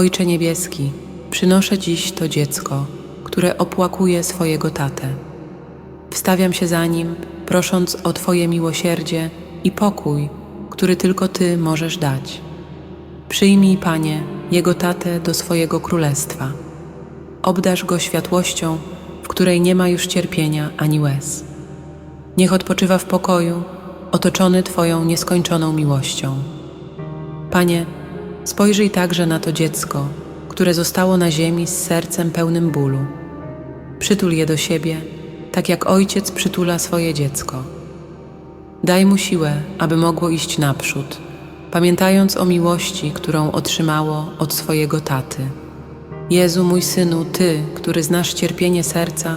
Ojcze Niebieski, przynoszę dziś to dziecko, które opłakuje swojego tatę. Wstawiam się za nim, prosząc o Twoje miłosierdzie i pokój, który tylko Ty możesz dać. Przyjmij, Panie, jego tatę do swojego królestwa. Obdarz go światłością, w której nie ma już cierpienia ani łez. Niech odpoczywa w pokoju, otoczony Twoją nieskończoną miłością. Panie, spojrzyj także na to dziecko, które zostało na ziemi z sercem pełnym bólu. Przytul je do siebie, tak jak ojciec przytula swoje dziecko. Daj mu siłę, aby mogło iść naprzód, pamiętając o miłości, którą otrzymało od swojego taty. Jezu, mój synu, Ty, który znasz cierpienie serca,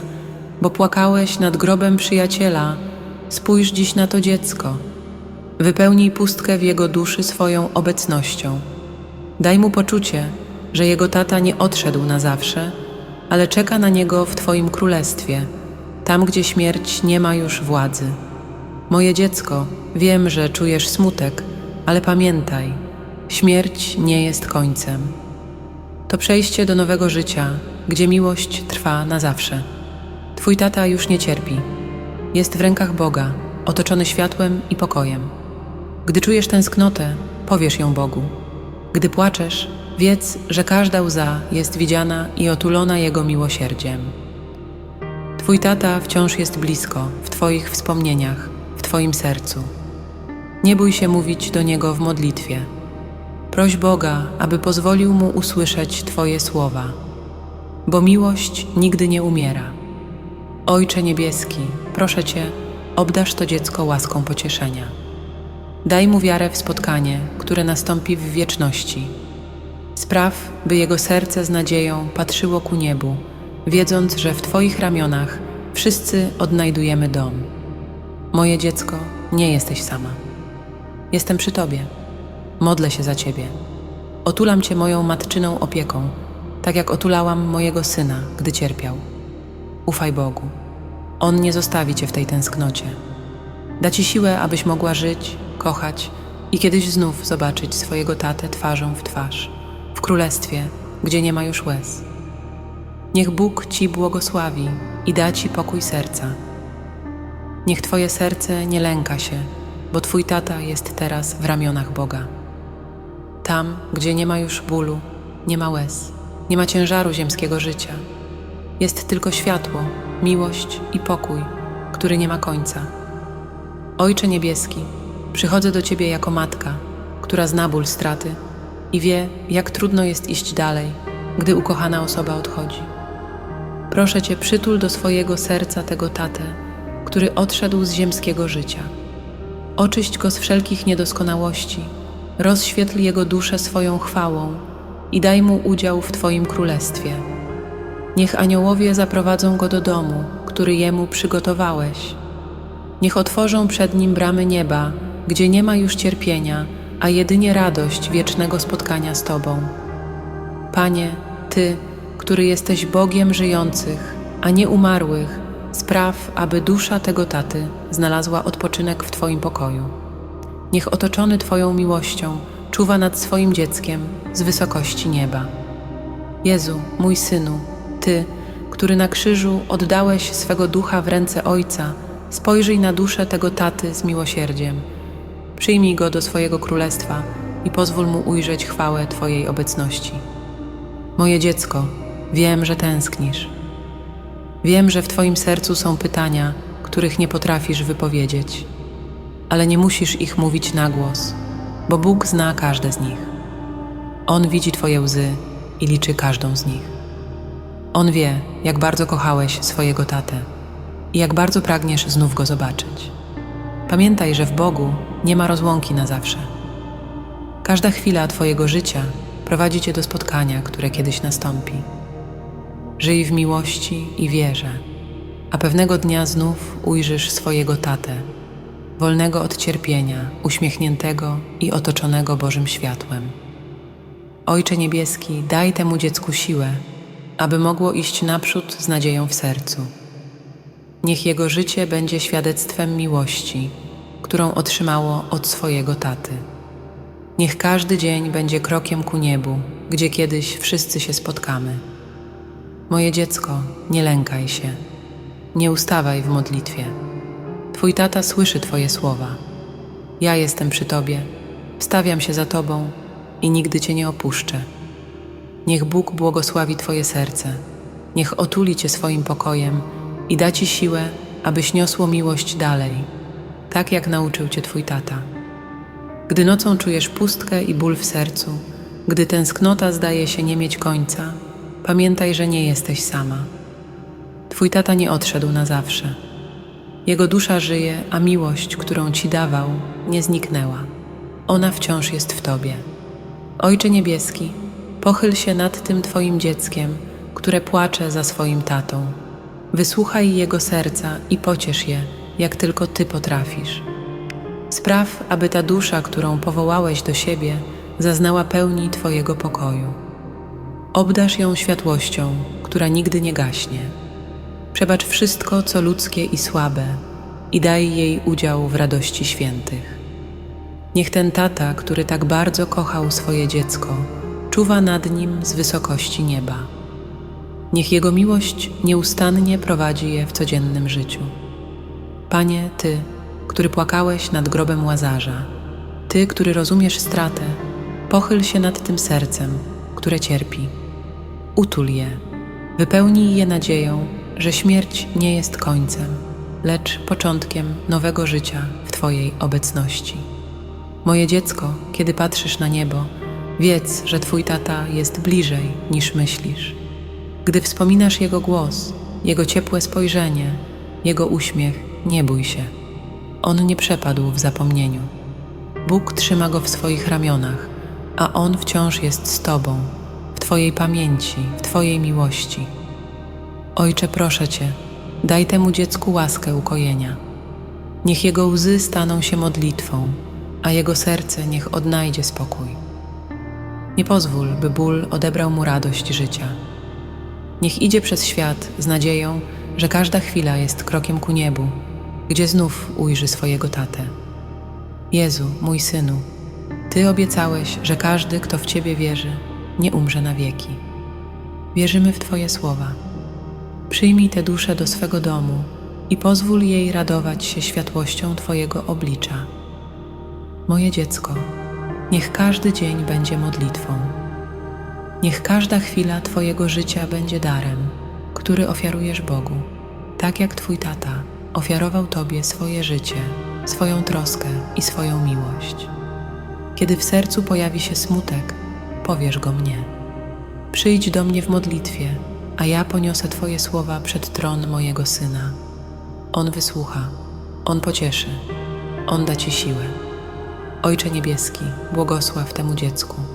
bo płakałeś nad grobem przyjaciela, spójrz dziś na to dziecko. Wypełnij pustkę w jego duszy swoją obecnością. Daj mu poczucie, że jego tata nie odszedł na zawsze, ale czeka na niego w Twoim królestwie, tam gdzie śmierć nie ma już władzy. Moje dziecko, wiem, że czujesz smutek, ale pamiętaj, śmierć nie jest końcem. To przejście do nowego życia, gdzie miłość trwa na zawsze. Twój tata już nie cierpi. Jest w rękach Boga, otoczony światłem i pokojem. Gdy czujesz tęsknotę, powiesz ją Bogu. Gdy płaczesz, wiedz, że każda łza jest widziana i otulona Jego miłosierdziem. Twój tata wciąż jest blisko, w Twoich wspomnieniach, w Twoim sercu. Nie bój się mówić do Niego w modlitwie. Proś Boga, aby pozwolił mu usłyszeć Twoje słowa, bo miłość nigdy nie umiera. Ojcze Niebieski, proszę Cię, obdarz to dziecko łaską pocieszenia. Daj mu wiarę w spotkanie, które nastąpi w wieczności. Spraw, by jego serce z nadzieją patrzyło ku niebu, wiedząc, że w Twoich ramionach wszyscy odnajdujemy dom. Moje dziecko, nie jesteś sama. Jestem przy Tobie. Modlę się za Ciebie. Otulam Cię moją matczyną opieką, tak jak otulałam mojego syna, gdy cierpiał. Ufaj Bogu. On nie zostawi Cię w tej tęsknocie. Da Ci siłę, abyś mogła żyć, kochać i kiedyś znów zobaczyć swojego tatę twarzą w twarz, w królestwie, gdzie nie ma już łez. Niech Bóg Ci błogosławi i da Ci pokój serca. Niech Twoje serce nie lęka się, bo Twój tata jest teraz w ramionach Boga. Tam, gdzie nie ma już bólu, nie ma łez, nie ma ciężaru ziemskiego życia. Jest tylko światło, miłość i pokój, który nie ma końca. Ojcze Niebieski, przychodzę do Ciebie jako matka, która zna ból straty i wie, jak trudno jest iść dalej, gdy ukochana osoba odchodzi. Proszę Cię, przytul do swojego serca tego tatę, który odszedł z ziemskiego życia. Oczyść go z wszelkich niedoskonałości, rozświetl jego duszę swoją chwałą i daj mu udział w Twoim królestwie. Niech aniołowie zaprowadzą go do domu, który jemu przygotowałeś. Niech otworzą przed nim bramy nieba, gdzie nie ma już cierpienia, a jedynie radość wiecznego spotkania z Tobą. Panie, Ty, który jesteś Bogiem żyjących, a nie umarłych, spraw, aby dusza tego taty znalazła odpoczynek w Twoim pokoju. Niech otoczony Twoją miłością czuwa nad swoim dzieckiem z wysokości nieba. Jezu, mój synu, Ty, który na krzyżu oddałeś swego ducha w ręce Ojca, spojrzyj na duszę tego taty z miłosierdziem. Przyjmij go do swojego królestwa i pozwól mu ujrzeć chwałę Twojej obecności. Moje dziecko, wiem, że tęsknisz. Wiem, że w Twoim sercu są pytania, których nie potrafisz wypowiedzieć, ale nie musisz ich mówić na głos, bo Bóg zna każde z nich. On widzi Twoje łzy i liczy każdą z nich. On wie, jak bardzo kochałeś swojego tatę i jak bardzo pragniesz znów go zobaczyć. Pamiętaj, że w Bogu nie ma rozłąki na zawsze. Każda chwila Twojego życia prowadzi Cię do spotkania, które kiedyś nastąpi. Żyj w miłości i wierze, a pewnego dnia znów ujrzysz swojego tatę, wolnego od cierpienia, uśmiechniętego i otoczonego Bożym światłem. Ojcze Niebieski, daj temu dziecku siłę, aby mogło iść naprzód z nadzieją w sercu. Niech jego życie będzie świadectwem miłości, którą otrzymało od swojego taty. Niech każdy dzień będzie krokiem ku niebu, gdzie kiedyś wszyscy się spotkamy. Moje dziecko, nie lękaj się, nie ustawaj w modlitwie. Twój tata słyszy Twoje słowa. Ja jestem przy Tobie, wstawiam się za Tobą i nigdy Cię nie opuszczę. Niech Bóg błogosławi Twoje serce, niech otuli Cię swoim pokojem i da Ci siłę, abyś niosło miłość dalej, tak jak nauczył Cię Twój tata. Gdy nocą czujesz pustkę i ból w sercu, gdy tęsknota zdaje się nie mieć końca, pamiętaj, że nie jesteś sama. Twój tata nie odszedł na zawsze. Jego dusza żyje, a miłość, którą ci dawał, nie zniknęła. Ona wciąż jest w tobie. Ojcze Niebieski, pochyl się nad tym Twoim dzieckiem, które płacze za swoim tatą. Wysłuchaj jego serca i pociesz je, jak tylko Ty potrafisz. Spraw, aby ta dusza, którą powołałeś do siebie, zaznała pełni Twojego pokoju. Obdasz ją światłością, która nigdy nie gaśnie. Przebacz wszystko, co ludzkie i słabe, i daj jej udział w radości świętych. Niech ten tata, który tak bardzo kochał swoje dziecko, czuwa nad nim z wysokości nieba. Niech jego miłość nieustannie prowadzi je w codziennym życiu. Panie, Ty, który płakałeś nad grobem łazarza, Ty, który rozumiesz stratę, pochyl się nad tym sercem, które cierpi. Utul je, wypełnij je nadzieją, że śmierć nie jest końcem, lecz początkiem nowego życia w Twojej obecności. Moje dziecko, kiedy patrzysz na niebo, wiedz, że Twój tata jest bliżej niż myślisz. Gdy wspominasz Jego głos, Jego ciepłe spojrzenie, Jego uśmiech, nie bój się. On nie przepadł w zapomnieniu. Bóg trzyma go w swoich ramionach, a On wciąż jest z Tobą, w Twojej pamięci, w Twojej miłości. Ojcze, proszę Cię, daj temu dziecku łaskę ukojenia. Niech jego łzy staną się modlitwą, a jego serce niech odnajdzie spokój. Nie pozwól, by ból odebrał mu radość życia. Niech idzie przez świat z nadzieją, że każda chwila jest krokiem ku niebu, gdzie znów ujrzy swojego tatę. Jezu, mój synu, Ty obiecałeś, że każdy, kto w Ciebie wierzy, nie umrze na wieki. Wierzymy w Twoje słowa. Przyjmij tę duszę do swego domu i pozwól jej radować się światłością Twojego oblicza. Moje dziecko, niech każdy dzień będzie modlitwą. Niech każda chwila Twojego życia będzie darem, który ofiarujesz Bogu, tak jak Twój tata ofiarował Tobie swoje życie, swoją troskę i swoją miłość. Kiedy w sercu pojawi się smutek, powiesz go mnie. Przyjdź do mnie w modlitwie, a ja poniosę Twoje słowa przed tron mojego syna. On wysłucha, on pocieszy, on da Ci siłę. Ojcze Niebieski, błogosław temu dziecku.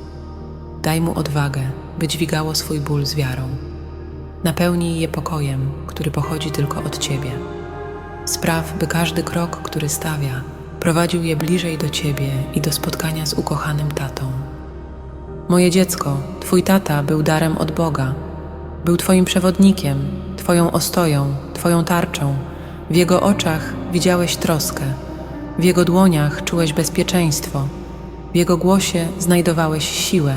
Daj mu odwagę, by dźwigało swój ból z wiarą. Napełnij je pokojem, który pochodzi tylko od Ciebie. Spraw, by każdy krok, który stawia, prowadził je bliżej do Ciebie i do spotkania z ukochanym tatą. Moje dziecko, Twój tata był darem od Boga. Był Twoim przewodnikiem, Twoją ostoją, Twoją tarczą. W Jego oczach widziałeś troskę, w Jego dłoniach czułeś bezpieczeństwo, w Jego głosie znajdowałeś siłę.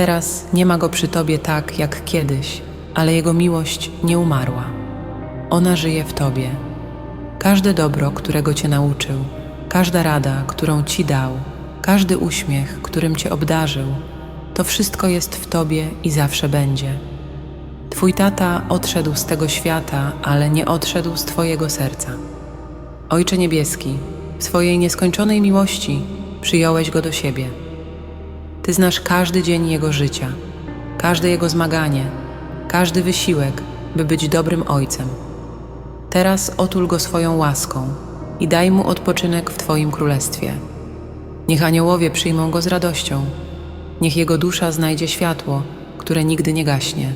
Teraz nie ma Go przy Tobie tak jak kiedyś, ale Jego miłość nie umarła. Ona żyje w Tobie. Każde dobro, którego Cię nauczył, każda rada, którą Ci dał, każdy uśmiech, którym Cię obdarzył, to wszystko jest w Tobie i zawsze będzie. Twój tata odszedł z tego świata, ale nie odszedł z Twojego serca. Ojcze Niebieski, w swojej nieskończonej miłości przyjąłeś go do siebie. Ty znasz każdy dzień jego życia, każde jego zmaganie, każdy wysiłek, by być dobrym ojcem. Teraz otul go swoją łaską i daj mu odpoczynek w Twoim królestwie. Niech aniołowie przyjmą go z radością, niech jego dusza znajdzie światło, które nigdy nie gaśnie.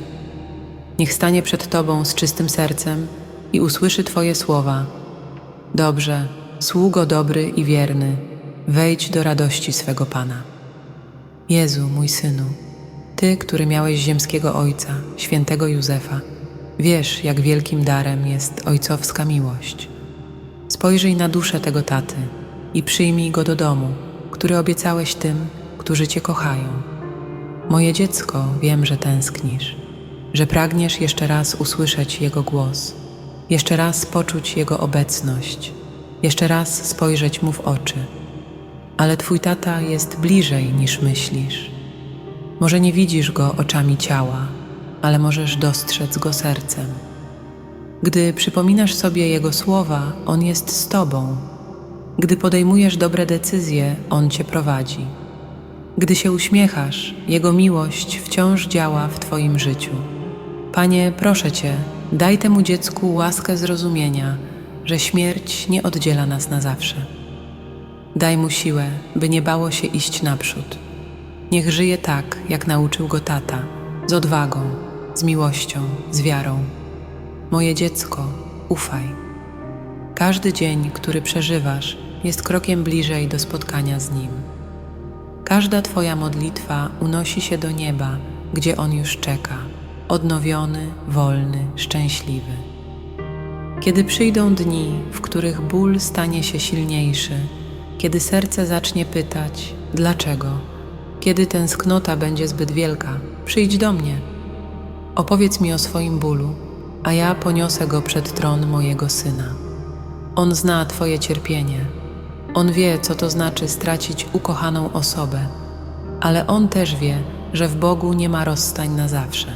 Niech stanie przed Tobą z czystym sercem i usłyszy Twoje słowa. Dobrze, sługo dobry i wierny, wejdź do radości swego Pana. Jezu, mój synu, Ty, który miałeś ziemskiego Ojca, świętego Józefa, wiesz, jak wielkim darem jest ojcowska miłość. Spojrzyj na duszę tego taty i przyjmij go do domu, który obiecałeś tym, którzy Cię kochają. Moje dziecko, wiem, że tęsknisz, że pragniesz jeszcze raz usłyszeć Jego głos, jeszcze raz poczuć Jego obecność, jeszcze raz spojrzeć Mu w oczy. Ale Twój tata jest bliżej niż myślisz. Może nie widzisz Go oczami ciała, ale możesz dostrzec Go sercem. Gdy przypominasz sobie Jego słowa, On jest z Tobą. Gdy podejmujesz dobre decyzje, On Cię prowadzi. Gdy się uśmiechasz, Jego miłość wciąż działa w Twoim życiu. Panie, proszę Cię, daj temu dziecku łaskę zrozumienia, że śmierć nie oddziela nas na zawsze. Daj mu siłę, by nie bało się iść naprzód. Niech żyje tak, jak nauczył go tata, z odwagą, z miłością, z wiarą. Moje dziecko, ufaj. Każdy dzień, który przeżywasz, jest krokiem bliżej do spotkania z Nim. Każda Twoja modlitwa unosi się do nieba, gdzie On już czeka, odnowiony, wolny, szczęśliwy. Kiedy przyjdą dni, w których ból stanie się silniejszy, kiedy serce zacznie pytać, dlaczego, kiedy tęsknota będzie zbyt wielka, przyjdź do mnie. Opowiedz mi o swoim bólu, a ja poniosę go przed tron mojego syna. On zna Twoje cierpienie. On wie, co to znaczy stracić ukochaną osobę, ale on też wie, że w Bogu nie ma rozstań na zawsze.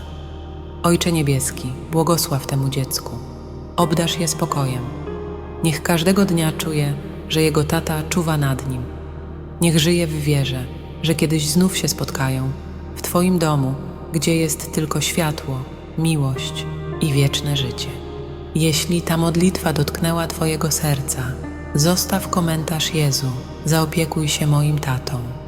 Ojcze Niebieski, błogosław temu dziecku. Obdasz je spokojem. Niech każdego dnia czuje, że jego tata czuwa nad nim. Niech żyje w wierze, że kiedyś znów się spotkają w Twoim domu, gdzie jest tylko światło, miłość i wieczne życie. Jeśli ta modlitwa dotknęła Twojego serca, zostaw komentarz Jezu, zaopiekuj się moim tatą.